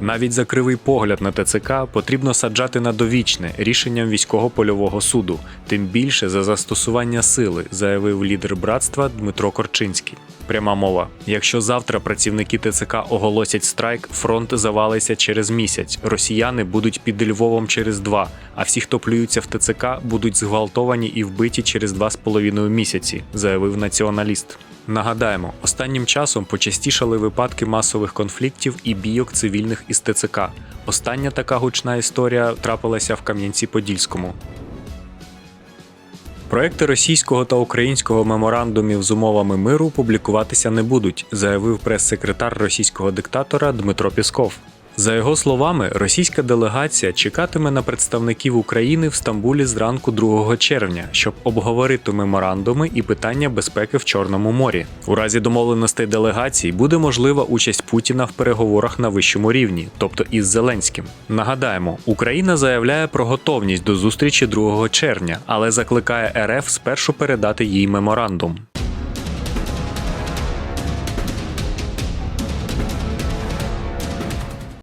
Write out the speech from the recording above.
Навіть за кривий погляд на ТЦК потрібно саджати на довічне рішенням військово-польового суду, тим більше за застосування сили, заявив лідер братства Дмитро Корчинський. Пряма мова: якщо завтра працівники ТЦК оголосять страйк, фронт завалиться через місяць. Росіяни будуть під Львовом через два, а всі, хто плюються в ТЦК, будуть зґвалтовані і вбиті через два з половиною місяці, заявив націоналіст. Нагадаємо, останнім часом почастішали випадки масових конфліктів і бійок цивільних із ТЦК. Остання така гучна історія трапилася в Кам'янці-Подільському. Проекти російського та українського меморандумів з умовами миру публікуватися не будуть, заявив прес-секретар російського диктатора Дмитро Пісков. За його словами, російська делегація чекатиме на представників України в Стамбулі зранку 2 червня, щоб обговорити меморандуми і питання безпеки в Чорному морі. У разі домовленостей делегацій буде можлива участь Путіна в переговорах на вищому рівні, тобто із Зеленським. Нагадаємо, Україна заявляє про готовність до зустрічі 2 червня, але закликає РФ спершу передати їй меморандум.